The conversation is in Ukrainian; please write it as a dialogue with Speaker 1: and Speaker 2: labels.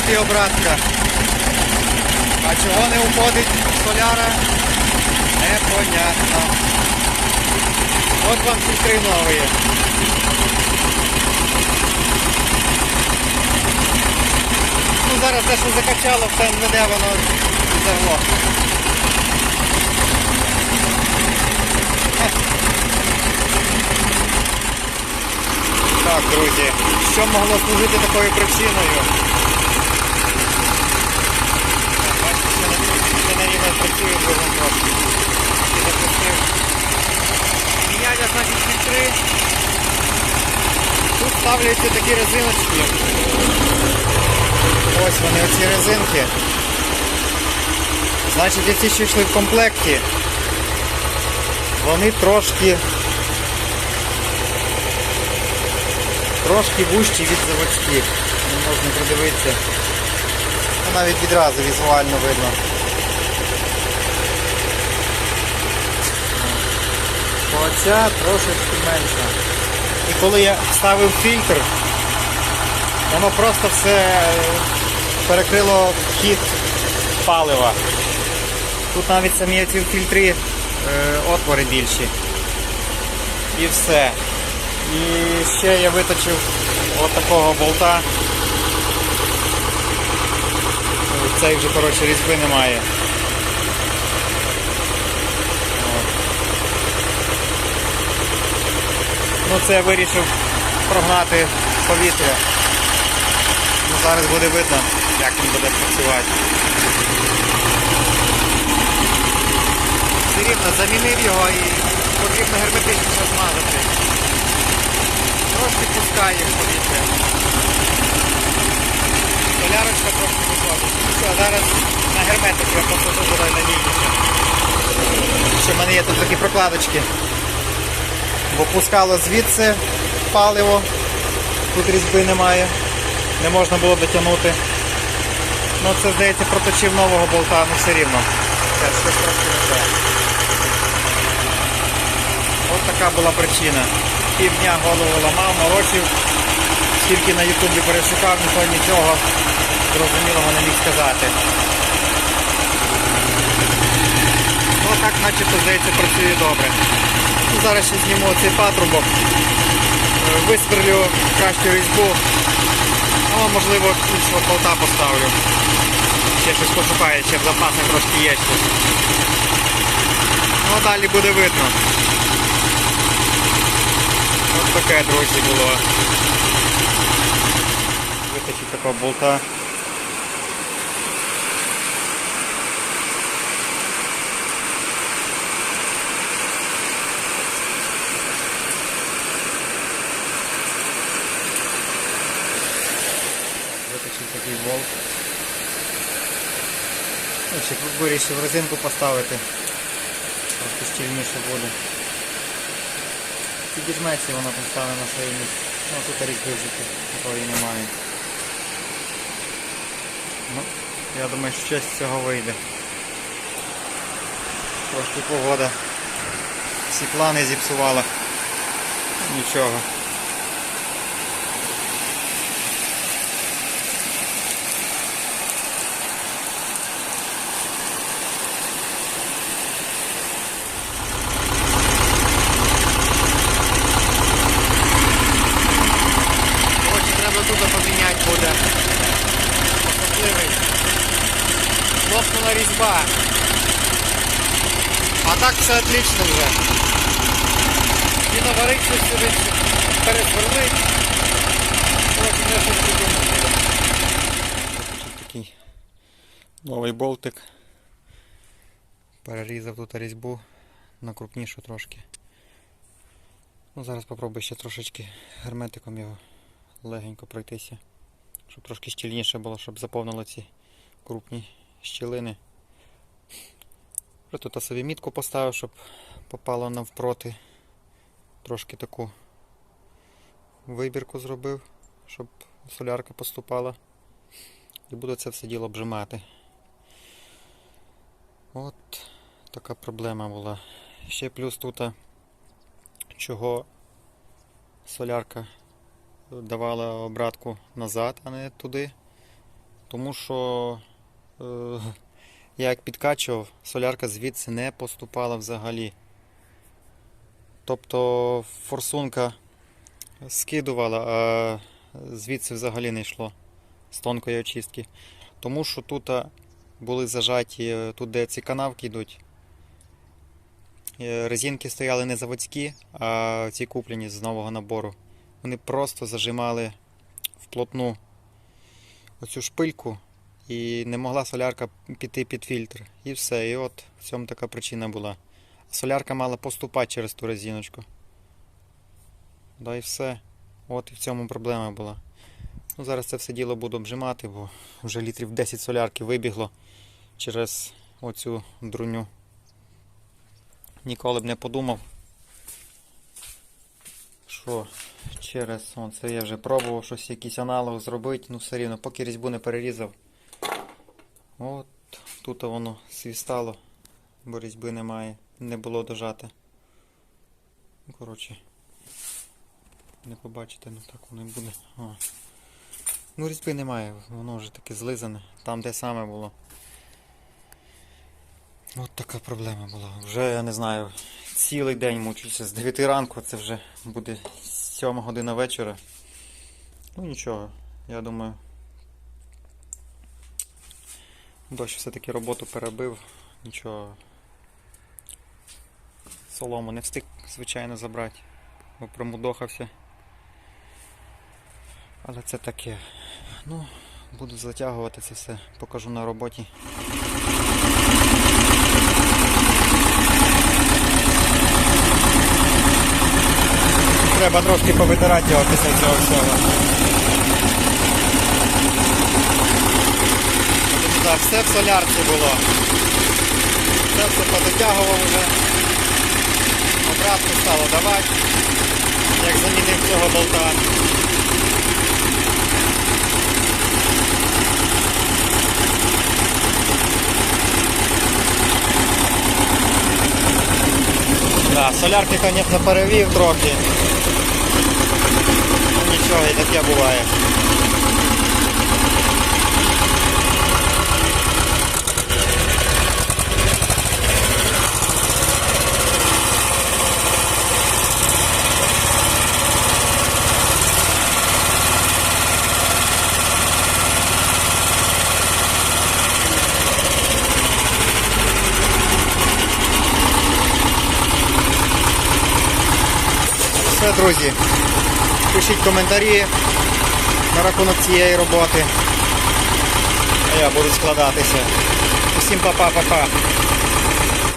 Speaker 1: От і обратка. А чого не уходить соляра? Непонятно. От вам фільтри нові. Ну зараз те, що закачало, все веде воно заглохне. Так, друзі, що могло служити такою причиною? Так, Бачите, що не- ще на рівно працює трошки. І значить, фільтри. Тут ставляться такі резиночки. Ось вони, оці резинки. Значить, і ці, що йшли в комплекті, вони трошки трошки вущі від заводських. Можна придивитися. Ну, навіть відразу візуально видно. Оця трошечки менша. І коли я ставив фільтр, воно просто все е, перекрило хід палива. Тут навіть самі ці фільтри е, отвори більші. І все. І ще я виточив от такого болта. Цей вже коротше різьби немає. Ну це вирішив прогнати повітря. Ну, зараз буде видно, як він буде працювати. Все рівно замінив його і потрібно герметично змазати. Трошки пускає повітря. Солярочка трошки виходить. Ну що, зараз на герметик я посаду буде надійніше. Що в мене є тут такі прокладочки. Бо пускало звідси паливо. Тут різьби немає. Не можна було дотягнути. Ну це здається проточив нового болта, ну все рівно. Ось така була причина. Півдня голову ламав, морочив. Тільки на ютубі перешукав, ніхто нічого зрозумілого не міг сказати. Ну так начебто здається працює добре. Зараз ще зніму цей патрубок, е, висверлю кращу різьбу, ну можливо іншого болта поставлю. Ще щось пошукаю, ще в запасах трошки є щось. Ну далі буде видно. Ось таке, друзі, було. Витащив такого болта. Такий болт. Ще вирішив резинку поставити. Трошки щільніше буде. Підіжметься воно там стане на своє місце. Ну тут різьби вже такої немає. Ну, я думаю, що щось з цього вийде. Трошки погода. Всі плани зіпсувала. Нічого. Коротше, треба тут поміняти буде. Особливий. Лопнула різьба. А так все отлично вже. І наварить щось сюди, пересверлить. Коротше, не щось придумати. Такий новий болтик. Перерізав тут різьбу на крупнішу трошки. Ну, зараз попробую ще трошечки герметиком його легенько пройтися, щоб трошки щільніше було, щоб заповнило ці крупні щілини. Тут собі мітку поставив, щоб попало навпроти. Трошки таку вибірку зробив, щоб солярка поступала. І буду це все діло обжимати. От така проблема була. Ще плюс тут, чого солярка давала обратку назад, а не туди. Тому що я як підкачував, солярка звідси не поступала взагалі. Тобто форсунка скидувала, а звідси взагалі не йшло з тонкої очистки. Тому що тут були зажаті, е, тут де ці канавки йдуть. е, Резинки стояли не заводські, а ці куплені з нового набору. Вони просто зажимали вплотну оцю шпильку і не могла солярка піти під фільтр. І все. І от в цьому така причина була. Солярка мала поступати через ту резиночку. Да і все. От і в цьому проблема була. Ну, зараз це все діло буду обжимати, бо вже літрів 10 солярки вибігло через оцю друню. Ніколи б не подумав, що через он, це я вже пробував щось, якийсь аналог зробити, ну все рівно, поки різьбу не перерізав. От тут воно свістало, бо різьби немає, не було дожати. Коротше, не побачите, ну так воно і буде. А. Ну, різьби немає, воно вже таке злизане, там де саме було. От така проблема була. Вже я не знаю, цілий день мучуся з 9 ранку, це вже буде 7 година вечора. Ну нічого, я думаю. Дощ все-таки роботу перебив, нічого. Солому не встиг, звичайно, забрати, бо промудохався. Але це таке. Ну, буду затягувати це все, покажу на роботі. Треба трошки повитирати його після цього всього. Так, все в солярці було. Це все подотягував вже. Обратно стало давати, як замінив цього болта. Да, солярки, звісно, перевів трохи. Ну нічого, і таке буває. Все, друзі. Пишіть коментарі на рахунок цієї роботи. А я буду складатися. Усім па-па-па-па.